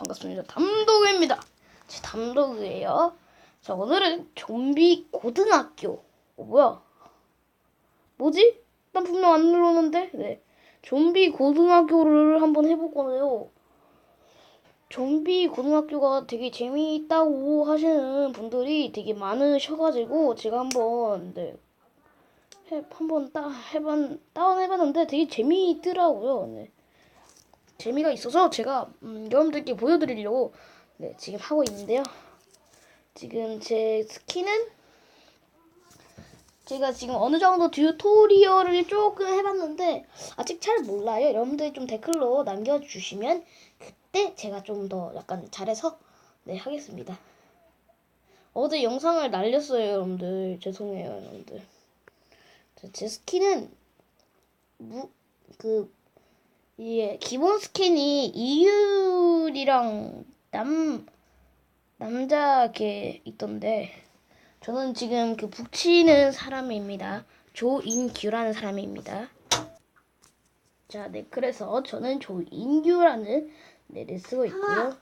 반갑습니다. 담독입니다. 제 담독이에요. 자, 오늘은 좀비 고등학교. 어, 뭐야? 뭐지? 난 분명 안 눌렀는데? 네. 좀비 고등학교를 한번 해볼 거예요. 좀비 고등학교가 되게 재미있다고 하시는 분들이 되게 많으셔가지고 제가 한번 네, 해, 한번 따, 해봤, 다운 해봤는데 되게 재미있더라고요. 네. 재미가 있어서 제가 음, 여러분들께 보여드리려고 네, 지금 하고 있는데요. 지금 제 스킨은 제가 지금 어느 정도 튜토리얼을 조금 해봤는데 아직 잘 몰라요. 여러분들이 좀 댓글로 남겨주시면 그때 제가 좀 더 약간 잘해서 네 하겠습니다. 어제 영상을 날렸어요, 여러분들. 죄송해요, 여러분들. 제- 제 스킨은 무 그 이게 기본 스킨이 이율이랑 남 남자 게 있던데 저는 지금 그 북치는 사람입니다. 조인규라는 사람입니다. 자, 네 그래서 저는 조인규라는 네를 쓰고 있고요.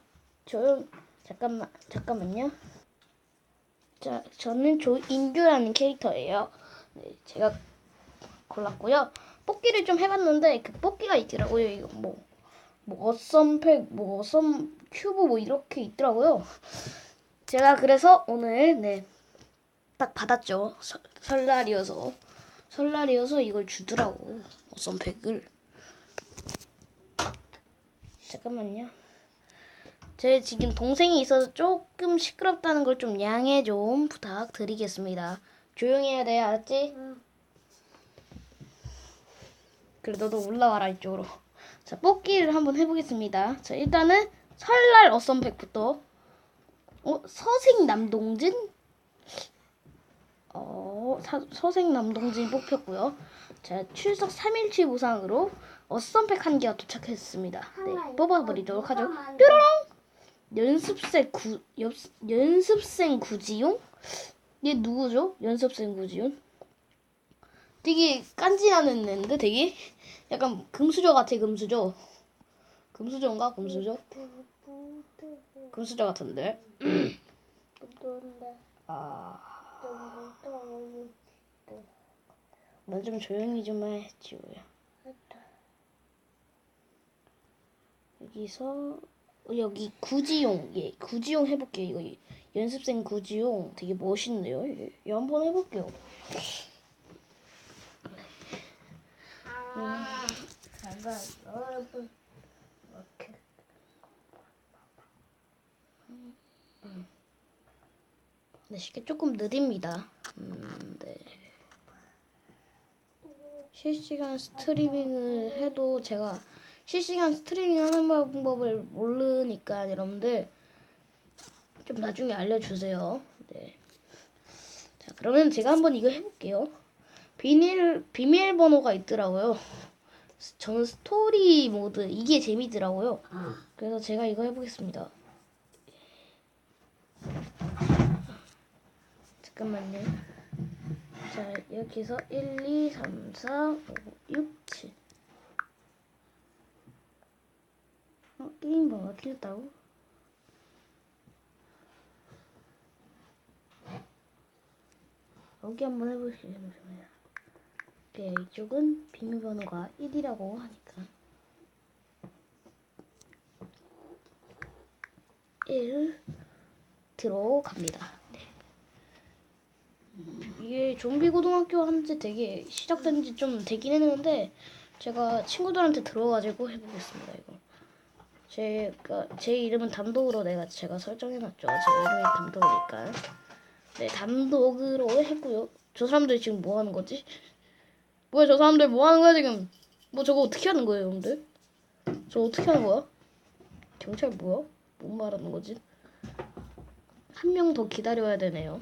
저 잠깐만 잠깐만요. 자, 저는 조인규라는 캐릭터예요. 네, 제가 골랐고요. 뽑기를 좀 해봤는데 그 뽑기가 있더라고요. 이거 뭐, 뭐 어썸팩, 뭐 어썸 큐브 뭐 이렇게 있더라고요. 제가 그래서 오늘 네 딱 받았죠. 설, 설날이어서 설날이어서 이걸 주더라고 어썸팩을. 잠깐만요. 제 지금 동생이 있어서 조금 시끄럽다는 걸 좀 양해 좀 부탁드리겠습니다. 조용히 해야 돼, 알았지? 그래 너도 올라와라 이쪽으로. 자 뽑기를 한번 해보겠습니다. 자 일단은 설날 어썸팩부터. 어 서생 남동진? 어 사, 서생 남동진 뽑혔고요. 자 출석 3일치 보상으로 어썸팩 한 개가 도착했습니다. 네 뽑아버리도록 하죠. 뾰로롱 연습생 구 연, 연습생 구지용? 얘 누구죠? 연습생 구지용? 되게 깐지나는 애인데 되게? 약간 금수저 같아 금수저. 금수저인가? 금수저? 금수저 같은데? 아넌 좀 조용히 좀 해 지우야. 여기서 어, 여기 구지용 예 구지용 해볼게요. 이거 연습생 구지용. 되게 멋있네요. 얘, 얘 한번 해볼게요 아, 여러분 이렇게 네, 쉽게 조금 느립니다. 음, 네. 실시간 스트리밍을 해도 제가 실시간 스트리밍 하는 방법을 모르니까 여러분들 좀 나중에 알려주세요. 네. 자, 그러면 제가 한번 이거 해볼게요. 비밀, 비밀번호가 있더라고요. 저는 스토리 모드, 이게 재미더라고요. 그래서 제가 이거 해보겠습니다. 잠깐만요. 자, 여기서 1, 2, 3, 4, 5, 6, 7. 어, 게임 번호가 틀렸다고? 여기 한번. 잠시 네, 이쪽은 비밀번호가 1이라고 하니까. 1 들어갑니다. 네. 이게 좀비 고등학교 한지 되게 시작된 지 좀 되긴 했는데 제가 친구들한테 들어가지고 해보겠습니다 이거 제가 제 이름은 담독으로 내가 제가 설정해놨죠 제 이름이 담독이니까 네 담독으로 했고요 저 사람들 지금 뭐 하는 거지 뭐야 저 사람들 뭐 하는 거야 지금 뭐 저거 어떻게 하는 거예요 여러분들 저 어떻게 하는 거야 경찰 뭐야 뭔 말하는 거지 한 명 더 기다려야 되네요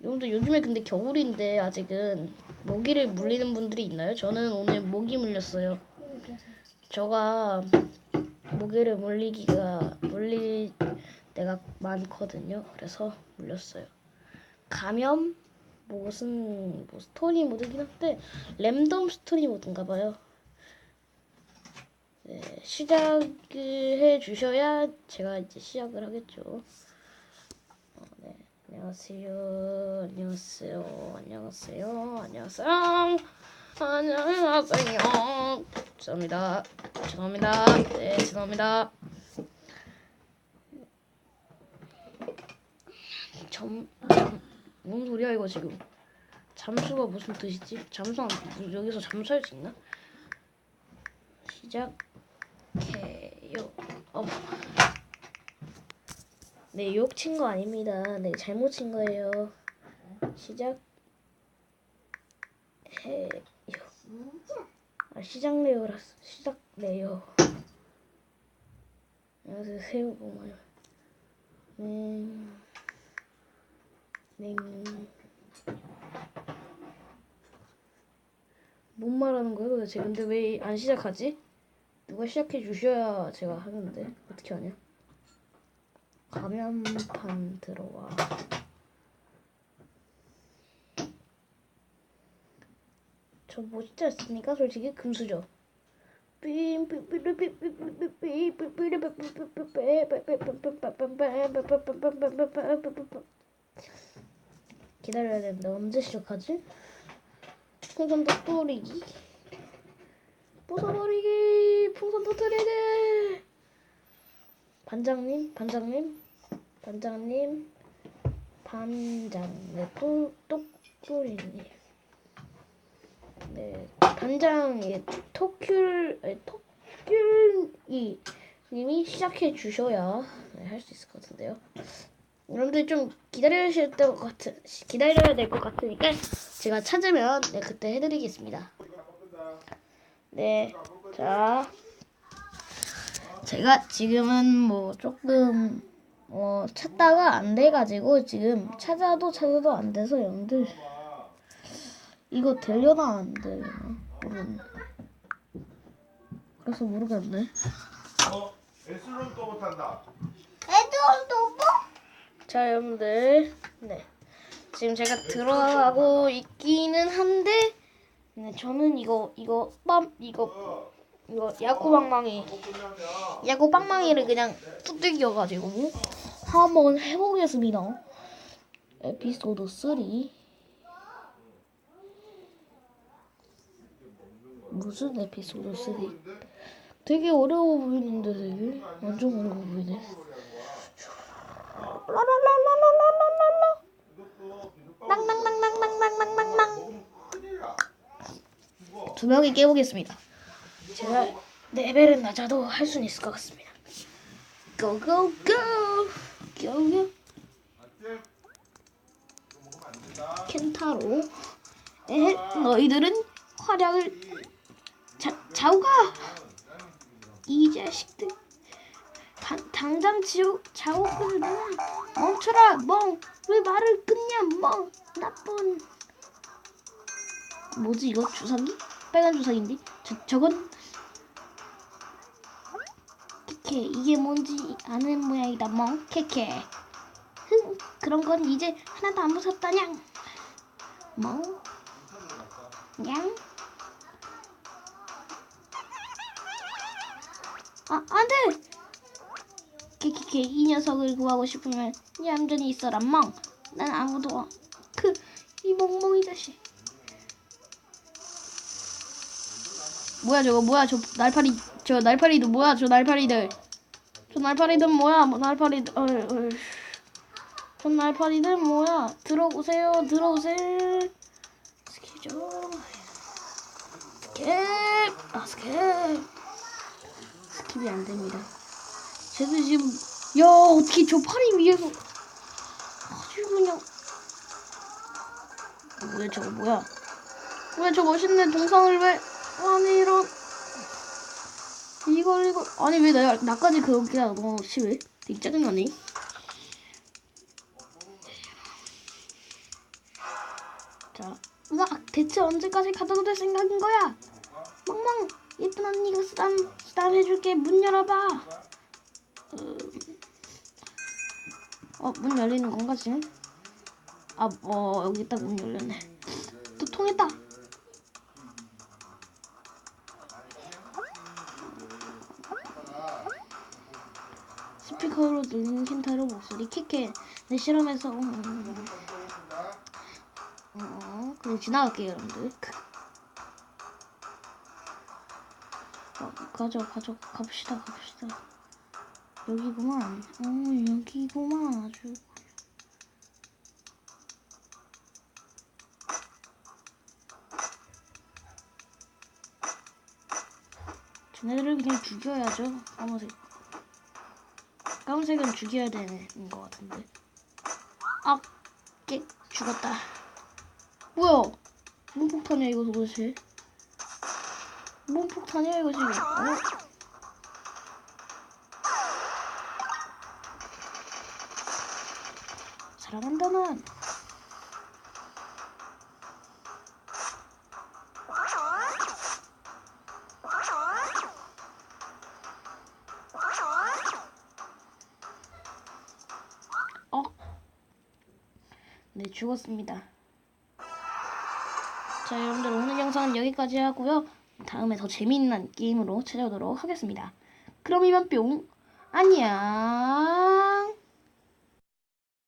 여러분들 요즘에 근데 겨울인데 아직은 모기를 물리는 분들이 있나요? 저는 오늘 모기 물렸어요. 저가 모기를 물리기가 물릴 때가 많거든요. 그래서 물렸어요. 감염 무슨 뭐 스토리 모드긴 한데 랜덤 스토리 모드인가 봐요. 네, 시작을 해 주셔야 제가 이제 시작을 하겠죠. 어, 네. 안녕하세요. 안녕하세요. 안녕하세요. 안녕하세요. 안녕하세요. 죄송합니다. 죄송합니다. 네, 죄송합니다. 점, 점, 뭔 소리야 이거 지금? 잠수가 무슨 뜻이지? 잠수 안- 여기서 잠수할 수 있나? 시작해요. 어. 네, 욕 친 거 아닙니다. 네, 잘못 친 거예요. 시작 해요. 아, 시작래요라서 시작래요. 여기서 세우고 말. 음. 네. 뭔 말하는 거야 도대체? 근데 왜 안 시작하지? 누가 시작해 주셔야 제가 하는데 어떻게 하냐? 가면판 들어와. 저 멋있지 않습니까? 솔직히 금수저. 기다려야 되는데 언제 시작하지? 풍선 터뜨리기. 부숴버리기. 풍선 터뜨리기. 반장님 반장님 반장님 반장. 네 또, 똑뿌리님 네 반장 예 토큐 예, 토큐이 님이 시작해 주셔야 네, 할 수 있을 것 같은데요 여러분들 좀 기다려야 될것 같은 기다려야 될 것 같으니까 제가 찾으면 네 그때 해드리겠습니다. 네, 자 제가 지금은 뭐 조금 어 찾다가 안 돼가지고 지금 찾아도 찾아도 안 돼서 여러분들 이거 되려나 안 되려나 모르겠네. 그래서 모르겠네. 어? S는 또 못한다. 애들 또 뭐? 자 여러분들. 네. 지금 제가 들어가고 있기는 한데 네 저는 이거 이거 빰 이거 어, 이거 야구 방망이 못 끝나면 야구 방망이를 그냥 뚜들겨 가지고 한번 해보겠습니다. 에피소드 3 무슨 에피소드 3 되게 어려워 보이는데 되게? 완전 어려워 보이네 낭낭낭낭낭낭낭낭낭 두 명이 깨보겠습니다. 제가 레벨은 낮아도 할 수는 있을 것 같습니다. 안 된다. 켄타로 에 너희들은 활약을 자, 자우가 이 자식들 당, 당장 지우 자우를 놔 멈춰라 멍. 왜 말을 끊냐 멍. 나쁜. 뭐지 이거? 주사기? 빨간 주사기인데? 저 저건? 케케 이게 뭔지 아는 모양이다 멍. 케케. 흥 그런 건 이제 하나도 안 무섭다냥. 멍. 냥? 아, 안 돼! 케케케, 이 녀석을 구하고 싶으면 얌전히 있어라, 멍! 난 아무도, 그, 이 멍멍이 자식. 뭐야, 저거, 뭐야, 저 날파리, 저 날파리들, 뭐야, 저 날파리들. 저 날파리들 뭐야, 뭐 날파리들, 어이, 어이. 저 날파리들 뭐야, 들어오세요, 들어오세요. 스키죠. 스킵! 아, 스킵! 스킵이 안 됩니다. 쟤들 지금, 야, 어떻게 저 파리 위에서. 아주 그냥. 뭐야, 저거 뭐야. 왜 저 멋있는 동상을 왜. 아니, 이런. 이걸, 이걸. 아니, 왜 나, 나까지 그렇게 너무 심해? 되게 짜증나네. 자, 으악, 대체 언제까지 가둬도 될 생각인 거야? 멍멍, 예쁜 언니가 쓰담, 쓰담 해줄게. 문 열어봐. 어, 문 열리는 건가, 지금? 아, 어, 여기 딱 문 열렸네. 또 통했다. 스피커로 들리는 켄타로 목소리 키켄 내 실험에서 음, 또 못한다. 어, 그냥 지나갈게요 여러분들 어, 가죠 가죠 갑시다 갑시다 여기구만. 어 여기구만 아주. 쟤네들을 그냥 죽여야죠. 까만색. 까만색은 죽여야 되는 것 같은데. 아 깨, 죽었다. 뭐야? 뭔 폭탄이야 이거 도대체? 뭔 폭탄이야 이거 지금? 어? 사랑한다 난 어? 네 죽었습니다. 자 여러분들 오늘 영상은 여기까지 하고요. 다음에 더 재미있는 게임으로 찾아오도록 하겠습니다. 그럼 이만 뿅. 안녕